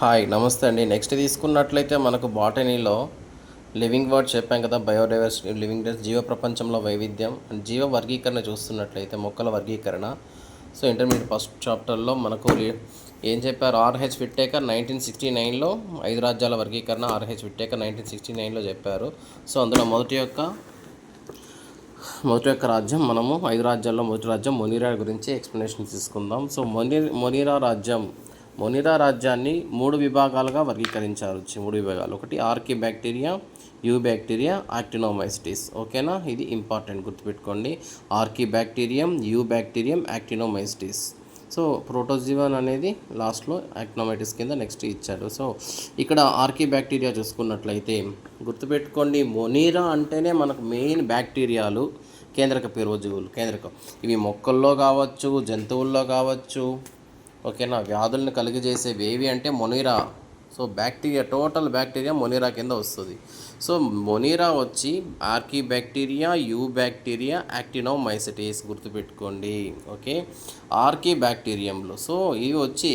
Hi నమస్తే అండి. Next తీసుకున్నట్లయితే మనకు బాటనీలో లివింగ్ వర్డ్ చెప్పాం కదా బయోడైవర్సిటీ లివింగ్ డేస్ జీవ ప్రపంచంలో వైవిధ్యం అండ్ జీవ వర్గీకరణ చూస్తున్నట్లయితే మొక్కల వర్గీకరణ. సో ఇంటర్మీడియట్ ఫస్ట్ చాప్టర్లో మనకు ఏం చెప్పారు? ఆర్హెచ్ విట్టేకర్ నైన్టీన్ సిక్స్టీ నైన్లో ఐదు రాజ్యాల వర్గీకరణ ఆర్హెచ్ విట్టేకర్ నైన్టీన్ సిక్స్టీ నైన్లో చెప్పారు. సో అందులో మొదటి యొక్క మొదటి యొక్క రాజ్యం మనము ఐదు రాజ్యాల్లో మొదటి రాజ్యం మొనీరా గురించి ఎక్స్ప్లెనేషన్ తీసుకుందాం. సో మొనీ మొనీరా రాజ్యం మొనిరా రాజ్యాన్ని మూడు విభాగాలుగా వర్గీకరించారు. మూడు విభాగాలు. ఒకటి archaebacteria eubacteria actinomycetes. ఓకేనా? ఇది ఇంపార్టెంట్ గుర్తుపెట్టుకోండి. Archaebacterium eubacterium actinomycetes. సో ప్రోటోజీవన్ అనేది లాస్ట్లో యాక్నోమైటిస్ కింద నెక్స్ట్ ఇచ్చాడు సో ఇక్కడ ఆర్కి బ్యాక్టీరియా చూసుకున్నట్లయితే గుర్తుపెట్టుకోండి మొనీరా అంటేనే మనకు మెయిన్ బ్యాక్టీరియాలు కేంద్రక పేరోజీవులు కేంద్రకం. ఇవి మొక్కల్లో కావచ్చు జంతువుల్లో కావచ్చు ఓకేనా? వ్యాధులను కలిగజేసేవి ఏవి అంటే Monera. So bacteria total bacteria Monera కింద వస్తుంది. సో మొనీరా వచ్చి archaebacteria eubacteria actinomycetes గుర్తుపెట్టుకోండి. ఓకే? ఆర్కీ బ్యాక్టీరియంలో సో ఇవి వచ్చి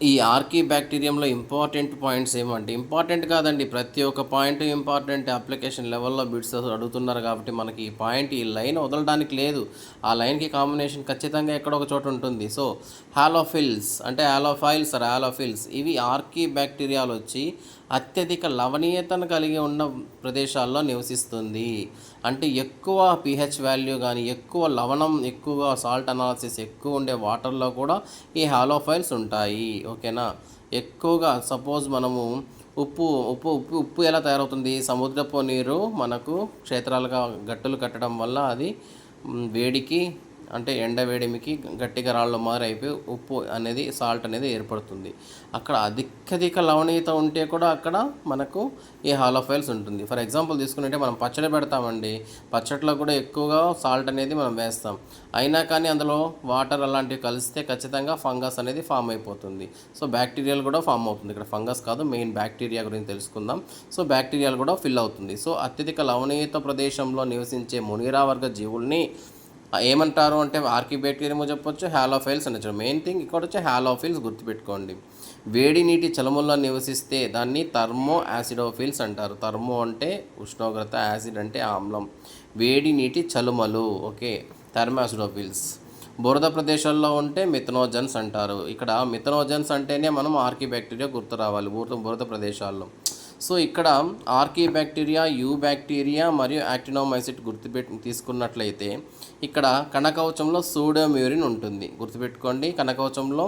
ఈ ఆర్కీ బ్యాక్టీరియంలో ఇంపార్టెంట్ పాయింట్స్ ఏమంటే ఇంపార్టెంట్ కాదండి ప్రతి ఒక్క పాయింట్ ఇంపార్టెంట్ అప్లికేషన్ లెవెల్లో బిట్స్ అడుగుతున్నారు కాబట్టి మనకి ఈ పాయింట్ ఈ లైన్ వదలడానికి లేదు. ఆ లైన్కి కాంబినేషన్ ఖచ్చితంగా ఎక్కడో ఒక చోట ఉంటుంది. సో హాలోఫిల్స్ అంటే హాలోఫైల్స్ ఆర్ హాలోఫిల్స్ ఇవి ఆర్కీ బ్యాక్టీరియాలు వచ్చి అత్యధిక లవణీయతను కలిగి ఉన్న ప్రదేశాల్లో నివసిస్తుంది. అంటే ఎక్కువ పిహెచ్ వాల్యూ కానీ ఎక్కువ లవణం ఎక్కువ సాల్ట్ అనాలిసిస్ ఎక్కువ ఉండే వాటర్లో కూడా ఈ హాలోఫైల్స్ ఉంటాయి. ఓకేనా? ఎక్కువగా సపోజ్ మనము ఉప్పు ఉప్పు ఉప్పు ఉప్పు ఎలా తయారవుతుంది? సముద్రపు నీరు మనకు క్షేత్రాలుగా గట్టులు కట్టడం వల్ల అది వేడికి అంటే ఎండ వేడిమికి గట్టిగా రాళ్ళు మారి అయిపోయి ఉప్పు అనేది సాల్ట్ అనేది ఏర్పడుతుంది. అక్కడ అధికధిక లవణీయత ఉంటే కూడా అక్కడ మనకు ఈ హాలోఫైల్స్ ఉంటుంది. ఫర్ ఎగ్జాంపుల్ తీసుకుంటే మనం పచ్చడి పెడతామండి. పచ్చట్లో కూడా ఎక్కువగా సాల్ట్ అనేది మనం వేస్తాం. అయినా కానీ అందులో వాటర్ అలాంటివి కలిస్తే ఖచ్చితంగా ఫంగస్ అనేది ఫామ్ అయిపోతుంది. సో బ్యాక్టీరియాలు కూడా ఫామ్ అవుతుంది. ఇక్కడ ఫంగస్ కాదు మెయిన్ బ్యాక్టీరియా గురించి తెలుసుకుందాం. సో బ్యాక్టీరియాలు కూడా ఫిల్ అవుతుంది. సో అత్యధిక లవణీయత ప్రదేశంలో నివసించే మునిరా వర్గ జీవుల్ని ఏమంటారు అంటే ఆర్కిబ్యాక్టీరియమో చెప్పొచ్చు హాలోఫైల్స్ అనొచ్చు మెయిన్ థింగ్ ఇక్కడ వచ్చి హాలోఫిల్స్ గుర్తుపెట్టుకోండి. వేడి నీటి చలముల్లో నివసిస్తే దాన్ని థర్మో యాసిడోఫిల్స్ అంటారు. థర్మో అంటే ఉష్ణోగ్రత యాసిడ్ అంటే ఆమ్లం వేడి నీటి చలుమలు ఓకే థర్మాసిడోఫిల్స్ బురద ప్రదేశాల్లో ఉంటే మిథనోజన్స్ అంటారు. ఇక్కడ మిథనోజన్స్ అంటేనే మనం ఆర్కీ బ్యాక్టీరియా గుర్తు రావాలి బురద బురద ప్రదేశాల్లో. సో ఇక్కడ ఆర్కీ బ్యాక్టీరియా యూ బ్యాక్టీరియా మరియు యాక్టినోమైసిట్ గుర్తుపెట్టి తీసుకున్నట్లయితే ఇక్కడ కణకవచంలో సూడోమ్యూరిన్ ఉంటుంది. గుర్తుపెట్టుకోండి కణకవచంలో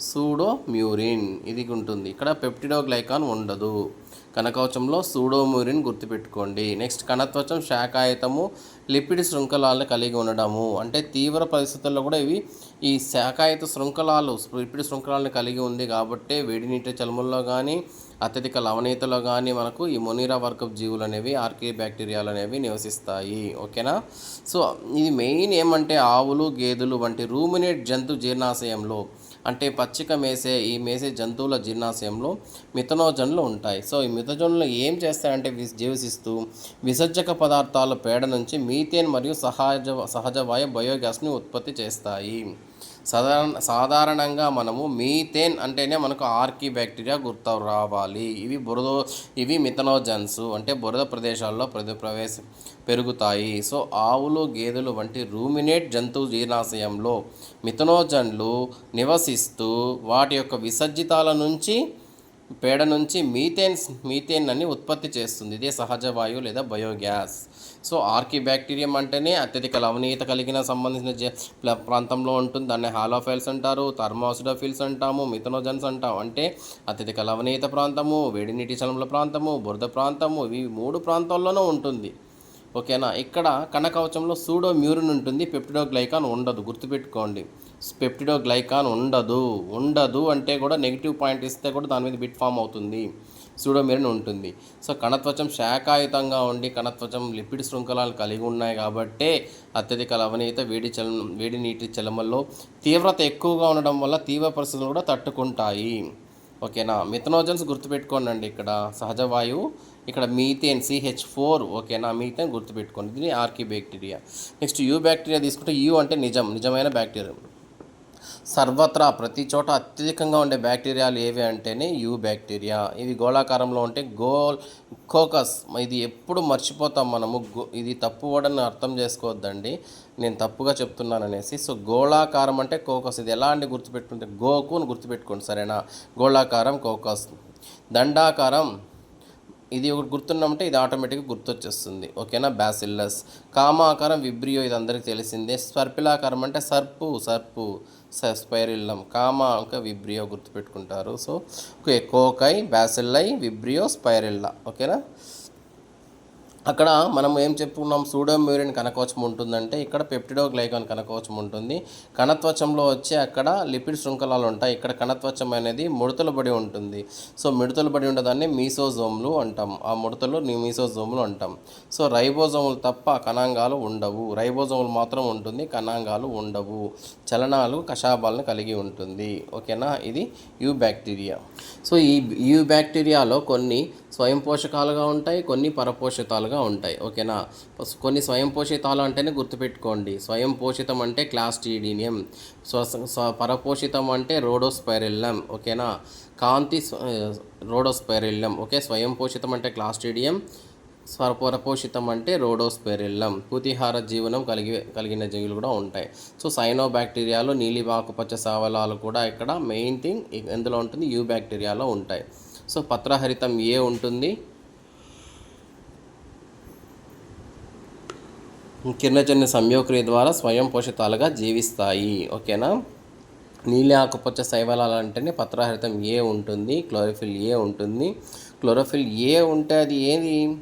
సూడోమ్యూరిన్. ఇది ఉంటుంది. ఇక్కడ పెప్టిడోగ్లైకాన్ ఉండదు. కణకవచంలో సూడోమ్యూరిన్ గుర్తుపెట్టుకోండి. నెక్స్ట్ కణత్వచం శాఖాయుతము లిపిడ్ శృంఖలాలను కలిగి ఉండడము. అంటే తీవ్ర పరిస్థితుల్లో కూడా ఇవి ఈ శాఖాయుత శృంఖలాలు లిపిడ్ శృంఖలాలను కలిగి ఉంది కాబట్టి వేడి నీటి చలముల్లో కానీ అత్యధిక లవణీయతలో కానీ మనకు ఈ మొనీరా వర్గపు జీవులు అనేవి ఆర్కే బ్యాక్టీరియాలు అనేవి నివసిస్తాయి. ఓకేనా? సో ఇది మెయిన్ ఏమంటే ఆవులు గేదెలు వంటి రూమినేట్ జంతు జీర్ణాశయంలో అంటే పచ్చిక మేసే ఈ మేసే జంతువుల జీర్ణాశయంలో మిథనోజన్లు ఉంటాయి. సో ఈ మిథనోజన్లు ఏం చేస్తాయంటే వి- జీవసిస్తూ విసర్జక పదార్థాల పేడ నుంచి మీథేన్ మరియు సహజ సహజ వాయు బయోగ్యాస్ని ఉత్పత్తి చేస్తాయి. సాధారణ సాధారణంగా మనము మీథేన్ అంటేనే మనకు ఆర్కీ బ్యాక్టీరియా గుర్తు రావాలి. ఇవి బురద ఇవి మిథనోజన్స్ అంటే బురద ప్రదేశాల్లో ప్రవేశ పెరుగుతాయి. సో ఆవులు గేదెలు వంటి రూమినేట్ జంతువు జీర్ణాశయంలో మిథనోజన్లు నివసిస్తూ వాటి యొక్క విసర్జితాల నుంచి పేడ నుంచి మీథేన్స్ మీథేన్ అని ఉత్పత్తి చేస్తుంది. ఇదే సహజ వాయువు లేదా బయోగ్యాస్. సో ఆర్కిబ్యాక్టీరియం అంటేనే అత్యధిక లవణీయత కలిగిన సంబంధించిన ప్ల- ప్రాంతంలో ఉంటుంది. దాన్ని హాలోఫైల్స్ అంటారు థర్మోసిడోఫిల్స్ అంటాము మిథనోజన్స్ అంటాం అంటే అత్యధిక లవణీయత ప్రాంతము వేడి నీటి చలముల ప్రాంతము బురద ప్రాంతము ఇవి మూడు ప్రాంతాల్లోనూ ఉంటుంది. ఓకేనా? ఇక్కడ కణకవచంలో సూడో మ్యూరిన్ ఉంటుంది. పెప్టిడోగ్లైకాన్ ఉండదు. గుర్తుపెట్టుకోండి. పెప్టిడోగ్లైకాన్ ఉండదు. ఉండదు అంటే కూడా నెగిటివ్ పాయింట్ ఇస్తే కూడా దాని మీద బిట్ ఫామ్ అవుతుంది. సూడోమిరిన్ ఉంటుంది. సో కణత్వచం శాఖాయుతంగా ఉండి కణత్వచం లిపిడ్ శృంఖలాలు కలిగి ఉన్నాయి కాబట్టే అత్యధిక లవనీయత వేడి చల వేడి నీటి చలమల్లో తీవ్రత ఎక్కువగా ఉండడం వల్ల తీవ్ర పరిస్థితులు కూడా తట్టుకుంటాయి. ఓకేనా? మిథనోజన్స్ గుర్తుపెట్టుకోండి ఇక్కడ. సహజ వాయువు ఇక్కడ మీథేన్ సిహెచ్ ఫోర్ ఓకేనా? మీథేన్ గుర్తుపెట్టుకోండి. ఇది archaebacteria next eubacteria తీసుకుంటే యూ అంటే నిజం. నిజమైన బ్యాక్టీరియా. సర్వత్రా ప్రతి చోట అత్యధికంగా ఉండే బ్యాక్టీరియాలు ఏవి అంటేనే యూ బ్యాక్టీరియా. ఇవి గోళాకారంలో ఉంటే గోల్ కోకస్ ఇది ఎప్పుడు మర్చిపోతాం మనము. గో ఇది తప్పు వర్డని అర్థం చేసుకోవద్దండి. నేను తప్పుగా చెప్తున్నాను అనేసి సో గోళాకారం అంటే కోకస్. ఇది ఎలా అండి గుర్తుపెట్టుకుంటే? గోకు అని గుర్తుపెట్టుకోండి సరేనా? గోళాకారం కోకస్. దండాకారం ఇది ఒకటి గుర్తున్నామంటే ఇది ఆటోమేటిక్గా గుర్తొచ్చేస్తుంది. ఓకేనా? బ్యాసిల్లస్ కామాకారం విబ్రియో ఇది అందరికీ తెలిసిందే. సర్పిలాకారం అంటే సర్పు సర్పు స- స్పైరిల్లం కామా ఇంకా vibrio గుర్తుపెట్టుకుంటారు. So okay cocci bacilli vibrio spirilla. ఓకేనా? అక్కడ మనం ఏం చెప్పుకున్నాం? సూడోమ్యూరిన్ కనకవచం ఉంటుందంటే ఇక్కడ పెప్టిడోగ్లైకాన్ కణకోచం ఉంటుంది. కణత్వచంలో వచ్చి అక్కడ లిపిడ్ శృంఖలాలు ఉంటాయి. ఇక్కడ కణత్వచం అనేది ముడతలు పడి ఉంటుంది. సో ముడతలు పడి ఉండదాన్ని మీసోజోమ్లు అంటాం. ఆ ముడతలు మీసోజోమ్లు అంటాం. సో రైబోజోములు తప్ప కణాంగాలు ఉండవు. రైబోజోములు మాత్రం ఉంటుంది. కణాంగాలు ఉండవు. చలనాలు కషాబాలను కలిగి ఉంటుంది. ఓకేనా? ఇది యూ బ్యాక్టీరియా సో ఈ యూ బ్యాక్టీరియాలో కొన్ని స్వయం పోషకాలుగా ఉంటాయి కొన్ని పరపోషితాలుగా ఉంటాయి. ఓకేనా? కొన్ని స్వయం పోషితాలు అంటేనే గుర్తుపెట్టుకోండి. స్వయం పోషితం అంటే క్లాస్టీడినియం. స్వ స్వ- పరపోషితం అంటే రోడోస్పైరిల్లం. ఓకేనా? కాంతి స్వ- రోడోస్పైరిల్లం. ఓకే? స్వయం పోషితం అంటే క్లాస్టీడియం. స్వరపరపోషితం అంటే రోడోస్పెరిల్లం. పూతిహార జీవనం కలిగి కలిగిన జీవులు కూడా ఉంటాయి. సో సైనో బ్యాక్టీరియాలు నీలి ఆకుపచ్చ సవలాలు కూడా ఇక్కడ మెయిన్ థింగ్ ఎందులో ఉంటుంది యూ బ్యాక్టీరియాలో ఉంటాయి. సో పత్రహరితం ఏ ఉంటుంది? కిరణజన్య సంయోక్రియ ద్వారా స్వయం పోషితాలుగా జీవిస్తాయి. ఓకేనా? నీలి ఆకుపచ్చ శైవలాలు అంటేనే పత్రహరితం ఏ ఉంటుంది? క్లోరోఫిల్ ఏ ఉంటుంది? క్లోరోఫిల్ ఏ ఉంటే అది ఏది?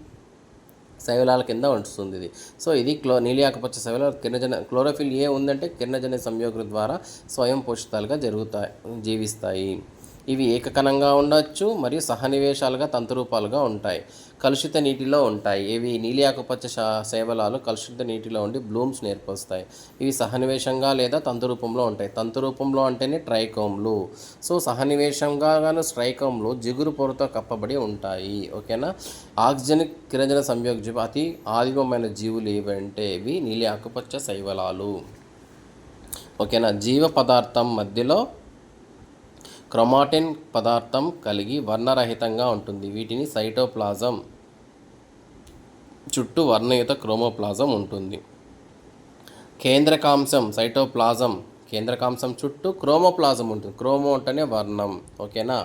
శైవలాల కింద వస్తుంది ఇది. సో ఇది క్లో నీలి ఆకుపచ్చ శైవల కిరణజన క్లోరోఫిల్ ఏ ఉందంటే కిరణజన్య సంయోగం ద్వారా స్వయం పోషితాలుగా జరుగుతాయి జీవిస్తాయి. ఇవి ఏకకణంగా ఉండొచ్చు మరియు సహనివేశాలుగా తంతురూపాలుగా ఉంటాయి. కలుషిత నీటిలో ఉంటాయి. ఇవి నీలి ఆకుపచ్చ శా- శైవలాలు కలుషిత నీటిలో ఉండి బ్లూమ్స్ నేర్పొస్తాయి ఇవి సహనివేశంగా లేదా తంతు రూపంలో ఉంటాయి. తంతు రూపంలో అంటేనే ట్రైకోమ్లు. సో సహనివేశంగా గాను స్ట్రైకోమ్లు జిగురు పొరతో కప్పబడి ఉంటాయి. ఓకేనా? ఆక్సిజన్ కిరంజన సంయోగ అతి ఆదిమమైన జీవులు ఏవంటే ఇవి? నీలి ఆకుపచ్చ శైవలాలు. ఓకేనా? జీవ పదార్థం మధ్యలో క్రొమాటిన్ పదార్థం కలిగి వర్ణరహితంగా ఉంటుంది. వీటిని సైటోప్లాజం చుట్టూ వర్ణయుత క్రోమోప్లాజం ఉంటుంది. కేంద్రకాంశం సైటోప్లాజం కేంద్రకాంశం చుట్టూ క్రోమోప్లాజం ఉంటుంది. క్రోమో అంటేనే వర్ణం ఓకేనా?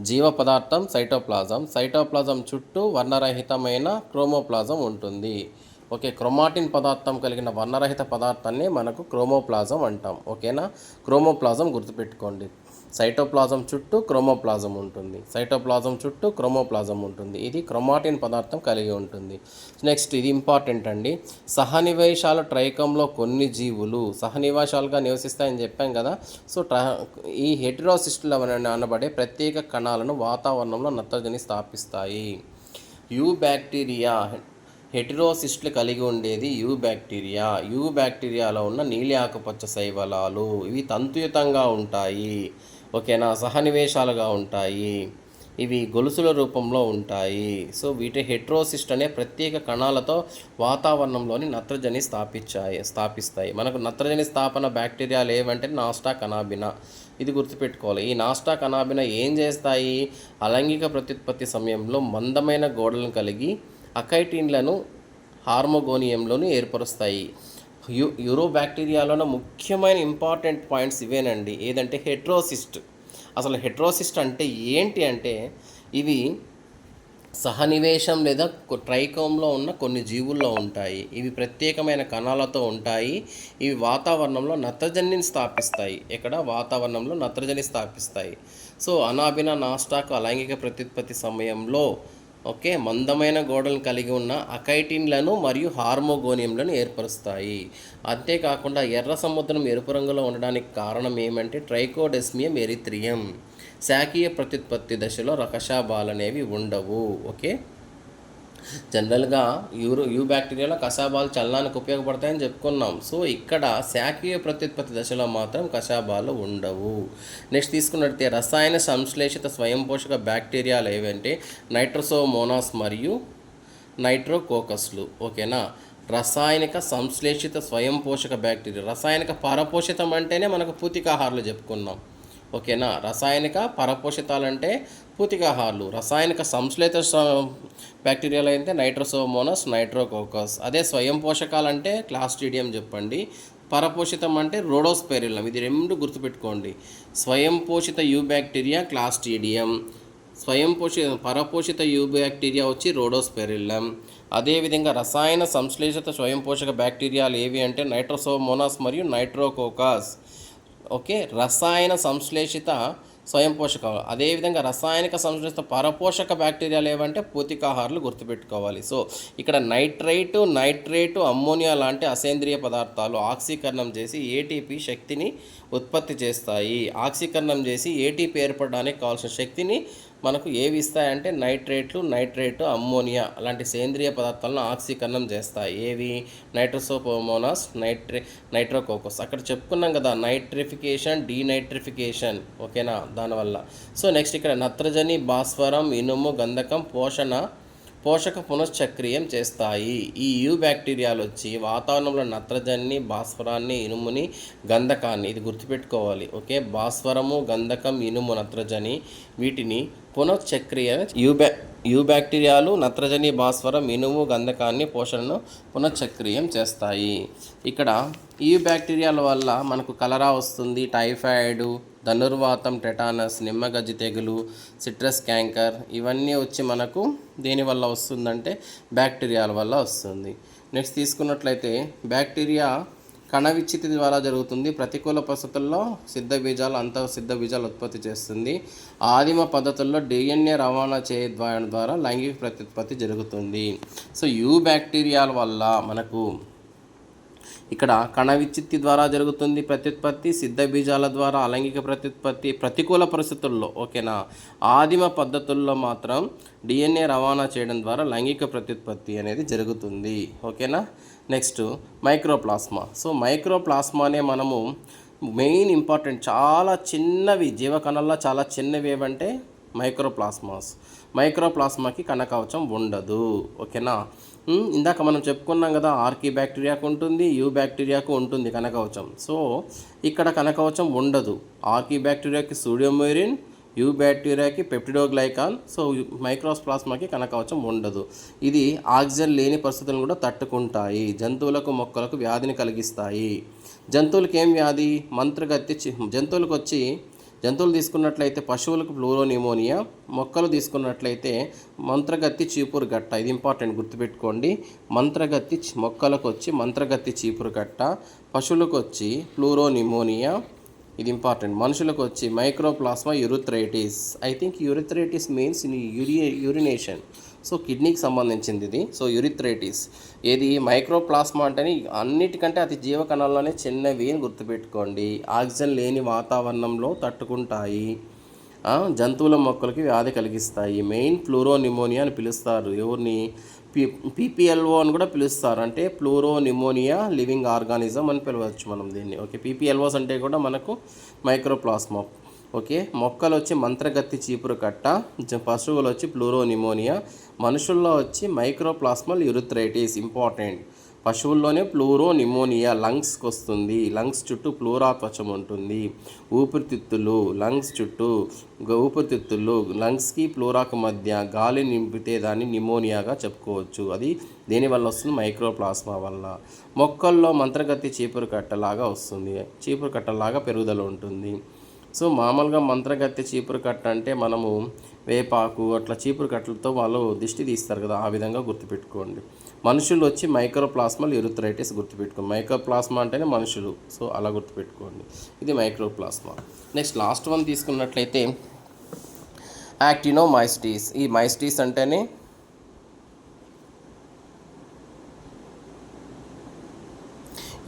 జీవ పదార్థం సైటోప్లాజం సైటోప్లాజం చుట్టూ వర్ణరహితమైన క్రోమోప్లాజం ఉంటుంది. ఓకే క్రోమాటిన్ పదార్థం కలిగిన వర్ణరహిత పదార్థాన్ని మనకు క్రోమోప్లాజం అంటాం. ఓకేనా? క్రోమోప్లాజం గుర్తుపెట్టుకోండి. సైటోప్లాజం చుట్టూ క్రోమోప్లాజం ఉంటుంది. సైటోప్లాజం చుట్టూ క్రోమోప్లాజం ఉంటుంది. ఇది క్రోమాటిన్ పదార్థం కలిగి ఉంటుంది. నెక్స్ట్ ఇది ఇంపార్టెంట్ అండి. సహనివేశాల ట్రైకంలో కొన్ని జీవులు సహనివేశాలుగా నివసిస్తాయని చెప్పాం కదా. సో ట్ర ఈ హెటిరోసిస్టులు అనబడే ప్రత్యేక కణాలను వాతావరణంలో నత్రజని స్థాపిస్తాయి. యూ బ్యాక్టీరియా హెటిరోసిస్ట్లు కలిగి ఉండేది యూ బ్యాక్టీరియా. యూ బ్యాక్టీరియాలో ఉన్న నీలి ఆకుపచ్చ శైవలాలు ఇవి తంతుయుతంగా ఉంటాయి. ఓకేనా? సహనివేశాలుగా ఉంటాయి. ఇవి గొలుసుల రూపంలో ఉంటాయి. సో వీటి హెట్రోసిస్ట్ అనే ప్రత్యేక కణాలతో వాతావరణంలోని నత్రజని స్థాపించాయి స్థాపిస్తాయి. మనకు నత్రజని స్థాపన బ్యాక్టీరియాలు ఏవంటే నాస్టా కనాబినా ఇది గుర్తుపెట్టుకోవాలి. ఈ నాస్టా కనాబినా ఏం చేస్తాయి? అలైంగిక ప్రత్యుత్పత్తి సమయంలో మందమైన గోడలను కలిగి అకైటిన్లను హార్మోగోనియంలోను ఏర్పరుస్తాయి. యూ యూరో బ్యాక్టీరియాలోని ముఖ్యమైన ఇంపార్టెంట్ పాయింట్స్ ఇవేనండి. ఏదంటే హెట్రోసిస్ట్. అసలు హెట్రోసిస్ట్ అంటే ఏంటి అంటే ఇవి సహనివేశం లేదా ట్రైకోమ్లో ఉన్న కొన్ని జీవుల్లో ఉంటాయి. ఇవి ప్రత్యేకమైన కణాలతో ఉంటాయి. ఇవి వాతావరణంలో నత్రజనిని స్థాపిస్తాయి. ఇక్కడ వాతావరణంలో నత్రజని స్థాపిస్తాయి. సో అనాబిన నాస్టాక్ అలైంగిక ప్రత్యుత్పత్తి సమయంలో ఓకే మందమైన గోడలను కలిగి ఉన్న అకైటిన్లను మరియు హార్మోగోనియంలను ఏర్పరుస్తాయి. అంతేకాకుండా ఎర్ర సముద్రం ఎరుపు రంగులో ఉండడానికి కారణం ఏమంటే ట్రైకోడెస్మియం ఎరిత్రియం. శాఖీయ ప్రత్యుత్పత్తి దశలో రకషాబాలు అనేవి ఉండవు. ఓకే? జనరల్గా యూరో యూ బ్యాక్టీరియాలో కషాబాలు చల్లడానికి ఉపయోగపడతాయని చెప్పుకున్నాం. సో ఇక్కడ శాఖీయ ప్రత్యుత్పత్తి దశలో మాత్రం కషాబాలు ఉండవు. నెక్స్ట్ తీసుకున్నట్లయితే రసాయన సంశ్లేషిత స్వయం పోషక బ్యాక్టీరియాలు ఏవంటే నైట్రోసోమోనాస్ మరియు నైట్రోకోకస్లు. ఓకేనా? రసాయనిక సంశ్లేషిత స్వయం పోషక బ్యాక్టీరియా రసాయనిక పరపోషితం అంటేనే మనకు పూతికాహారాలు చెప్పుకున్నాం. ఓకేనా? రసాయనిక పరపోషితాలు అంటే పూతికాహారాలు రసాయనిక సంశ్లేత బ్యాక్టీరియాలు అయితే నైట్రోసోమోనస్ నైట్రోకోకస్. అదే స్వయం పోషకాలు అంటే క్లాస్ట్రీడియం చెప్పండి. పరపోషితం అంటే రోడోస్పెరిలం ఇది రెండు గుర్తుపెట్టుకోండి. స్వయం పోషిత యూ బ్యాక్టీరియా క్లాస్ట్రీడియం స్వయం పోషి పరపోషిత యూ బ్యాక్టీరియా వచ్చి రోడోస్పెరిల్లం. అదేవిధంగా రసాయన సంశ్లేషిత స్వయం పోషక బ్యాక్టీరియాలు ఏవి అంటే నైట్రోసోమోనాస్ మరియు నైట్రోకోకాస్. ఓకే? రసాయన సంశ్లేషిత స్వయం పోషకాలు. అదేవిధంగా రసాయనిక సంశ్లేషిత పరపోషక బ్యాక్టీరియాలు ఏవంటే పూతికాహారాలు గుర్తుపెట్టుకోవాలి. సో ఇక్కడ నైట్రైటు నైట్రేటు అమ్మోనియా లాంటి అసేంద్రియ పదార్థాలు ఆక్సీకరణం చేసి ఏటీపీ శక్తిని ఉత్పత్తి చేస్తాయి. ఆక్సీకరణం చేసి ఏటీపీ ఏర్పడడానికి కావాల్సిన శక్తిని మనకు ఏవి ఇస్తాయంటే నైట్రేట్లు నైట్రేటు అమ్మోనియా అలాంటి సేంద్రియ పదార్థాలను ఆక్సీకరణం చేస్తాయి. ఏవి? నైట్రోసోపోమోనాస్ నైట్రే నైట్రోకోకస్. అక్కడ చెప్పుకున్నాం కదా నైట్రిఫికేషన్ డీనైట్రిఫికేషన్. ఓకేనా? దానివల్ల. సో నెక్స్ట్ ఇక్కడ నత్రజని భాస్వరం ఇనుము గంధకం పోషణ పోషక పునశ్చక్రియం చేస్తాయి. ఈ యూ బ్యాక్టీరియాలు వచ్చి వాతావరణంలో నత్రజనిని భాస్వరాన్ని ఇనుముని గంధకాన్ని ఇది గుర్తుపెట్టుకోవాలి. ఓకే? భాస్వరము గంధకం ఇనుము నత్రజని వీటిని పునఃచక్రియ యూబ్యా యూ బ్యాక్టీరియాలు నత్రజని భాస్వరం ఇనుము గంధకాన్ని పోషణను పునఃచక్రియం చేస్తాయి. ఇక్కడ ఈ బ్యాక్టీరియాల వల్ల మనకు కలరా వస్తుంది టైఫాయిడ్ ధనుర్వాతం టెటానస్ నిమ్మగజ్జి తెగులు సిట్రస్ క్యాంకర్ ఇవన్నీ వచ్చి మనకు దేనివల్ల వస్తుందంటే బ్యాక్టీరియాల వల్ల వస్తుంది. నెక్స్ట్ తీసుకున్నట్లయితే బ్యాక్టీరియా కణ విచ్చితి ద్వారా జరుగుతుంది. ప్రతికూల పరిస్థితుల్లో సిద్ధ బీజాలు అంత సిద్ధ బీజాలు ఉత్పత్తి చేస్తుంది. ఆదిమ పద్ధతుల్లో డిఎన్ఏ రవాణా చేయ ద్వారా ద్వారా లైంగిక ప్రత్యుత్పత్తి జరుగుతుంది. సో యూ బ్యాక్టీరియాల వల్ల మనకు ఇక్కడ కణ విచ్చిత్తి ద్వారా జరుగుతుంది ప్రత్యుత్పత్తి సిద్ధ బీజాల ద్వారా అలైంగిక ప్రత్యుత్పత్తి ప్రతికూల పరిస్థితుల్లో ఓకేనా? ఆదిమ పద్ధతుల్లో మాత్రం డిఎన్ఏ రవాణా చేయడం ద్వారా లైంగిక ప్రత్యుత్పత్తి అనేది జరుగుతుంది ఓకేనా? Next mycoplasma. సో మైక్రోప్లాస్మానే మనము మెయిన్ ఇంపార్టెంట్ చాలా చిన్నవి జీవకణాల్లో చాలా చిన్నవి ఏవంటే మైక్రోప్లాస్మాస్. మైక్రోప్లాస్మాకి కణకవచం ఉండదు ఓకేనా? ఇందాక మనం చెప్పుకున్నాం కదా ఆర్కీ బ్యాక్టీరియాకు ఉంటుంది యూ బ్యాక్టీరియాకు ఉంటుంది కనకవచం. సో ఇక్కడ కనకవచం ఉండదు. ఆర్కీ బ్యాక్టీరియాకి సూడియోమోరిన్ యూ బ్యాక్టీరియాకి పెప్టిడోగ్లైకాన్ సో మైక్రోస్ప్లాస్మాకి కనకవచం ఉండదు. ఇది ఆక్సిజన్ లేని పరిస్థితులను కూడా తట్టుకుంటాయి. జంతువులకు మొక్కలకు వ్యాధిని కలిగిస్తాయి. జంతువులకి ఏం వ్యాధి? మంత్రగతి జంతువులకు వచ్చి జంతువులు తీసుకున్నట్లయితే పశువులకు ప్లూరోనిమోనియా మొక్కలు తీసుకున్నట్లయితే మంత్రగత్తి చీపురు గట్ట. ఇది ఇంపార్టెంట్ గుర్తుపెట్టుకోండి. మంత్రగత్తి మొక్కలకు వచ్చి మంత్రగత్తి చీపురు గట్ట. పశువులకు వచ్చి ప్లూరోనిమోనియా ఇది ఇంపార్టెంట్. మనుషులకు వచ్చి mycoplasma urethritis. I think urethritis means in Yuri urination. So కిడ్నీకి సంబంధించింది ఇది సో యురిథ్రైటిస్. ఏది మైక్రోప్లాస్మా అంటేనే అన్నిటికంటే అతి జీవకణాల్లోనే చిన్నవి అని గుర్తుపెట్టుకోండి. ఆక్సిజన్ లేని వాతావరణంలో తట్టుకుంటాయి. జంతువుల మొక్కలకి వ్యాధి కలిగిస్తాయి. మెయిన్ ప్లూరోనిమోనియా అని పిలుస్తారు. ఎవరిని? పి పీపీఎల్ఓ అని కూడా పిలుస్తారు. అంటే ప్లూరోనిమోనియా లివింగ్ ఆర్గానిజం అని పిలవచ్చు మనం దీన్ని. ఓకే పీపీఎల్ఓస్ అంటే కూడా మనకు మైక్రోప్లాస్మా. ఓకే? మొక్కలు వచ్చి మంత్రగత్తి చీపురు కట్ట పశువులు వచ్చి ప్లూరోనిమోనియా మనుషుల్లో వచ్చి మైక్రోప్లాస్మల్ యురిథ్రైటిస్ ఇంపార్టెంట్. పశువుల్లోనే ప్లూరో నిమోనియా లంగ్స్కి వస్తుంది లంగ్స్ చుట్టూ ప్లూరా త్వచం ఉంటుంది. ఊపిరితిత్తులు లంగ్స్ చుట్టూ ఊపిరితిత్తులు లంగ్స్కి ప్లూరాకు మధ్య గాలి నింపితే దాన్ని నిమోనియాగా చెప్పుకోవచ్చు. అది దేనివల్ల వస్తుంది? మైక్రోప్లాస్మా వల్ల. మొక్కల్లో మంత్రగతి చీపురు కట్టలాగా వస్తుంది. చీపురు కట్టలాగా పెరుగుదల ఉంటుంది. సో మామూలుగా మంత్రగత్తె చీపురు కట్ట అంటే మనము వేపాకు అట్లా చీపురు కట్టలతో వాళ్ళు దిష్టి తీస్తారు కదా ఆ విధంగా గుర్తుపెట్టుకోండి. మనుషులు వచ్చి మైక్రోప్లాస్మల్ యూరిథ్రైటిస్ గుర్తుపెట్టుకోండి. మైక్రోప్లాస్మా అంటేనే మనుషులు సో అలా గుర్తుపెట్టుకోండి. ఇది మైక్రోప్లాస్మా. నెక్స్ట్ లాస్ట్ వన్ తీసుకున్నట్లయితే యాక్టినో మైస్టీస్ ఈ మైస్టీస్ అంటేనే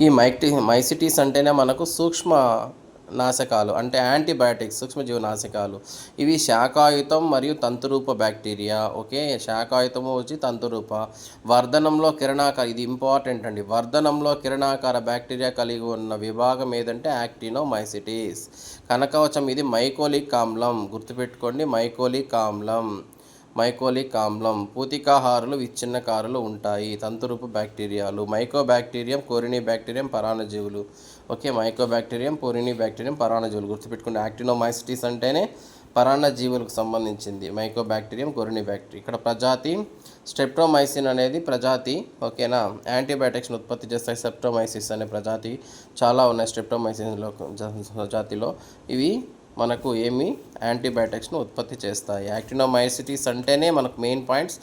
ఈ మైక్టి మైసిటీస్ అంటేనే మనకు సూక్ష్మ నాశకాలు అంటే యాంటీబయాటిక్స్ సూక్ష్మజీవ నాశకాలు ఇవి శాఖాయుతం మరియు తంతురూప బ్యాక్టీరియా ఓకే? శాఖాయుతము వచ్చి తంతురూప. వర్ధనంలో కిరణాకార ఇది ఇంపార్టెంట్ అండి. వర్ధనంలో కిరణాకార బ్యాక్టీరియా కలిగి ఉన్న విభాగం ఏదంటే యాక్టినోమైసిటీస్. కనకవచం ఇది మైకోలిక్ ఆమ్లం గుర్తుపెట్టుకోండి మైకోలిక్ ఆమ్లం మైకోలిక్ ఆమ్లం పూతికాహారులు విచ్ఛిన్నకారులు ఉంటాయి. తంతురూపు బ్యాక్టీరియాలు. మైకో బ్యాక్టీరియం కోరిని బ్యాక్టీరియం పరాణజీవులు okay mycobacterium corynebacterium పరాణజీవులు గుర్తుపెట్టుకుని యాక్టినోమైసిటీస్ అంటేనే పరాన్న జీవులకు సంబంధించింది. మైకో బ్యాక్టీరియం కొరిని బ్యాక్టీరియా ఇక్కడ ప్రజాతి స్టెప్టోమైసిన్ అనేది ప్రజాతి ఓకేనా యాంటీబయాటిక్స్ని ఉత్పత్తి చేస్తాయి. సెప్టోమైసిస్ అనే ప్రజాతి చాలా ఉన్నాయి. స్టెప్టోమైసిన్లో ప్రజాతిలో ఇవి మనకు ఏమి యాంటీబయాటిక్స్ను ఉత్పత్తి చేస్తాయి. యాక్టినోమైసిటీస్ అంటేనే మనకు మెయిన్ పాయింట్స్.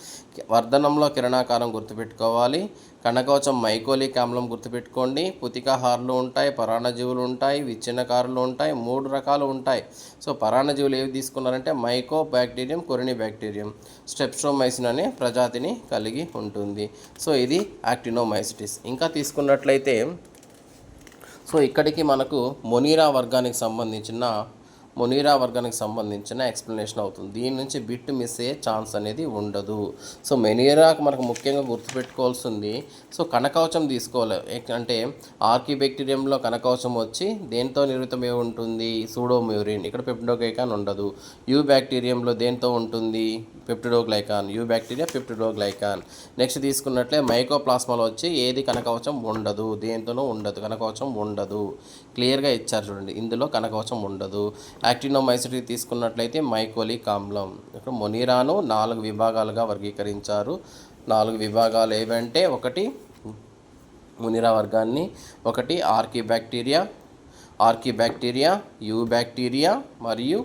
వర్ధనంలో కిరణాకారం గుర్తుపెట్టుకోవాలి. కనకవచం మైకోలిక్ ఆమ్లం గుర్తుపెట్టుకోండి. పుతికాహారులు ఉంటాయి పరాణజీవులు ఉంటాయి విచ్ఛిన్నకారులు ఉంటాయి మూడు రకాలు ఉంటాయి. సో పరాణజీవులు ఏవి తీసుకున్నారంటే మైకో బ్యాక్టీరియం కొరిని బ్యాక్టీరియం స్టెప్స్ట్రోమైసిన్ అనే ప్రజాతిని కలిగి ఉంటుంది. సో ఇది యాక్టినోమైసిటిస్. ఇంకా తీసుకున్నట్లయితే సో ఇక్కడికి మనకు మొనీరా వర్గానికి సంబంధించిన మునీరా వర్గానికి సంబంధించిన ఎక్స్ప్లెనేషన్ అవుతుంది. దీని నుంచి బిట్ మిస్ అయ్యే ఛాన్స్ అనేది ఉండదు. సో మెనీరాకు మనకు ముఖ్యంగా గుర్తుపెట్టుకోవాల్సింది సో కనకవచం తీసుకోవాలి. అంటే ఆర్కీ బ్యాక్టీరియంలో కనకవచం వచ్చి దేంతో నిర్మితమై ఉంటుంది? సూడోమ్యూరిన్. ఇక్కడ పెప్టిడోగ్లైకాన్ ఉండదు. యూ బ్యాక్టీరియంలో దేంతో ఉంటుంది? Peptidoglycan eubacteria peptidoglycan next తీసుకున్నట్లే మైకోప్లాస్మాలో వచ్చి ఏది కనకవచం ఉండదు? దేంతోనూ ఉండదు. కనకవచం ఉండదు. క్లియర్గా ఇచ్చారు చూడండి. ఇందులో కనకవచం ఉండదు. యాక్టినోమైసిటీ తీసుకున్నట్లయితే మైకోలిక్ ఆమ్లం ఇక్కడ మొనీరాను నాలుగు విభాగాలుగా వర్గీకరించారు. నాలుగు విభాగాలు ఏవంటే ఒకటి మునిరా వర్గాన్ని ఒకటి archaebacteria archaebacteria eubacteria మరియు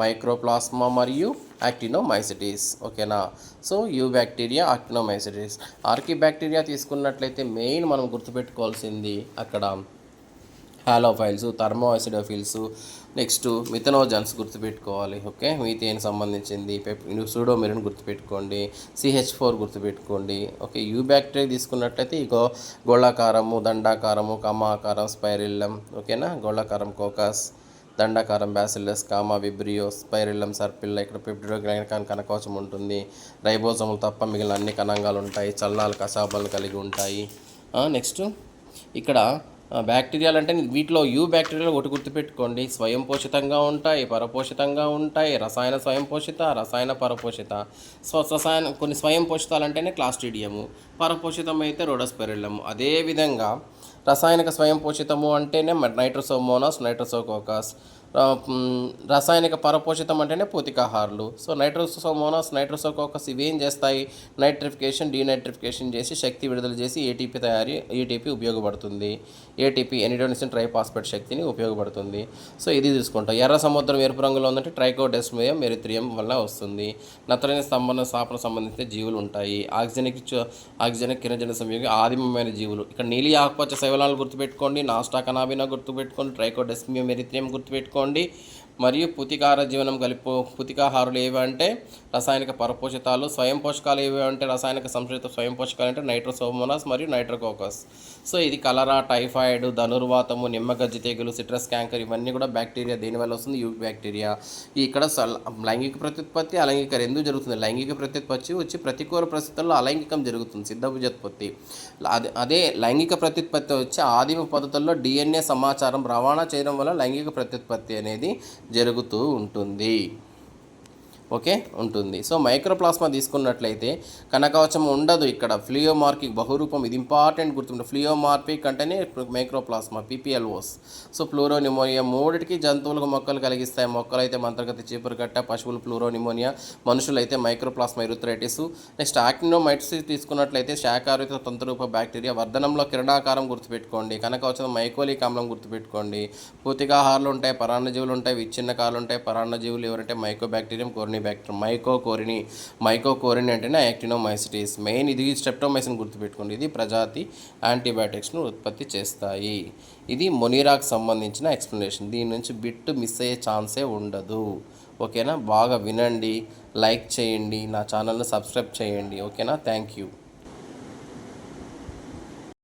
మైక్రోప్లాస్మా మరియు యాక్టినోమైసిటీస్. ఓకేనా? So eubacteria actinomycetes. Archaea bacteria తీసుకున్నట్లయితే మెయిన్ మనం గుర్తుపెట్టుకోవాల్సింది అక్కడ హాలోఫైల్స్ థర్మోసిడోఫిల్స్ నెక్స్ట్ మిథనోజన్స్ గుర్తుపెట్టుకోవాలి ఓకే? మీథేన్ సంబంధించింది పెప్ సూడోమిరిన్ గుర్తుపెట్టుకోండి సిహెచ్ ఫోర్ గుర్తుపెట్టుకోండి ఓకే? యూ బ్యాక్టీరియా తీసుకున్నట్లయితే ఇగో గోళాకారము దండాకారము కమాకారం స్పైరిల్లం ఓకేనా? గోళాకారం కోకాస్ దండాకారం బ్యాసిల్లస్ కామా విబ్రియో స్పైరిల్లం సర్పిల్ల ఇక్కడ పెప్టిడోగ్లైకాన్ కనకోచం ఉంటుంది రైబోజములు తప్ప మిగిలిన అన్ని కణంగాలు ఉంటాయి చల్లాలు కషాబాలు కలిగి ఉంటాయి నెక్స్ట్ ఇక్కడ బ్యాక్టీరియాలు అంటే వీటిలో యూ బ్యాక్టీరియాలు ఒకటి గుర్తుపెట్టుకోండి. స్వయం పోషితంగా ఉంటాయి పరపోషితంగా ఉంటాయి రసాయన స్వయం పోషిత రసాయన పరపోషిత. స్వ రసాయన కొన్ని స్వయం పోషితాలు అంటేనే పరపోషితం అయితే రోడస్పెరిల్లము. అదేవిధంగా రసాయనిక స్వయం పోషితము అంటేనే నైట్రోసోమోనాస్ నైట్రోసోకోకస్ రసాయనిక పరపోషితం అంటేనే పూతికాహారులు. సో నైట్రోసోమోనాస్ నైట్రోసోకోకస్ ఇవి ఏం చేస్తాయి? నైట్రిఫికేషన్ డీనైట్రిఫికేషన్ చేసి శక్తి విడుదల చేసి ఏటీపీ తయారీ ఏటీపీ ఉపయోగపడుతుంది. ఏటీపీ ఎనిడోనిసిన్ ట్రైపాస్పెట్ శక్తిని ఉపయోగపడుతుంది. సో ఇది చూసుకుంటాం ఎర్ర సముద్రం ఎరుపు రంగులో ఉందంటే ట్రైకోడెస్మియం మెరిత్రియం వల్ల వస్తుంది. నత్రజని స్తంభన స్థాపన సంబంధించిన జీవులు ఉంటాయి. ఆక్సిజనిక్ ఆక్సిజన్ ఆక్సిజనిక్ కిరణజన సంయోగి ఆదిమమైన జీవులు. ఇక్కడ నీలి ఆకుపచ్చ శైవలాలు గుర్తుపెట్టుకోండి. నాస్టాకనాబినా గుర్తుపెట్టుకోండి. ట్రైకోడెస్మియం మెరిత్రియం గుర్తుపెట్టుకోండి. మరియు పుతికార జీవనం కలిపి పుతికాహారులు ఏవి అంటే రసాయనిక పరపోషితాలు స్వయం పోషకాలు ఏవి అంటే రసాయనిక సంశ్రిత స్వయం పోషకాలు అంటే నైట్రోసోమోనాస్ మరియు నైట్రోకోకస్. సో ఇది కలరా టైఫాయిడ్ ధనుర్వాతము నిమ్మగజ్జి తెగులు సిట్రస్ క్యాంకర్ ఇవన్నీ కూడా బ్యాక్టీరియా దేనివల్ల వస్తుంది? Eubacteria. ఇక్కడ సల్- లైంగిక ప్రత్యుత్పత్తి అలైంగిక రెండు జరుగుతుంది. లైంగిక ప్రత్యుత్పత్తి వచ్చి ప్రతికూల పరిస్థితుల్లో అలైంగికం జరుగుతుంది సిద్ధభుజోత్పత్తి. అదే అదే లైంగిక ప్రత్యుత్పత్తి వచ్చి ఆదిమ పద్ధతుల్లో డిఎన్ఏ సమాచారం రవాణా చేయడం వల్ల లైంగిక ప్రత్యుత్పత్తి అనేది జరుగుతూ ఉంటుంది. ఓకే? ఉంటుంది. సో మైక్రోప్లాస్మా తీసుకున్నట్లయితే కనకవచం ఉండదు ఇక్కడ. ఫ్లియోమార్కిక్ బహురూపం ఇది ఇంపార్టెంట్ గుర్తుంటుంది ఫ్లియోమార్పిక్ అంటేనే మైక్రోప్లాస్మా పీపీఎల్ఓస్. సో ప్లూరోనిమోనియా మూడిటికి జంతువులకు మొక్కలు కలిగిస్తాయి. మొక్కలు అయితే మంత్రగతి చీపురు కట్ట పశువులు ప్లూరోనిమోనియా మనుషులు అయితే మైక్రోప్లాస్మా ఇరుత్రైటిస్ నెక్స్ట్ ఆక్టినోమైట్స్ తీసుకున్నట్లయితే శాకారిత తంతురూప బ్యాక్టీరియా వర్ధనంలో కిరణాకారం గుర్తుపెట్టుకోండి. కనకవచం మైకోలిక్ ఆమ్లం గుర్తుపెట్టుకోండి. పూతికాహారాలు ఉంటాయి పరాన్నజీవులు ఉంటాయి విచ్ఛిన్నకాలు ఉంటాయి పరాన్నజీవులు ఎవరంటే మైకో బ్యాక్టీరియం కోరిని బ్యాక్టీరియం మైకో కోరిని మైకో కోరిని అంటేనే యాక్టినోమైసిటీస్ మెయిన్ ఇది స్టెప్టోమైసిన్ గుర్తుపెట్టుకోండి. ఇది ప్రజాతి యాంటీబయాటిక్స్ను ఉత్పత్తి చేస్తాయి. ఇది మొనీరాకు సంబంధించిన ఎక్స్ప్లెనేషన్ దీని నుంచి బిట్ మిస్ అయ్యే ఛాన్సే ఉండదు. ఓకేనా? బాగా వినండి లైక్ చేయండి నా ఛానల్ను సబ్స్క్రైబ్ చేయండి. ఓకేనా? Thank you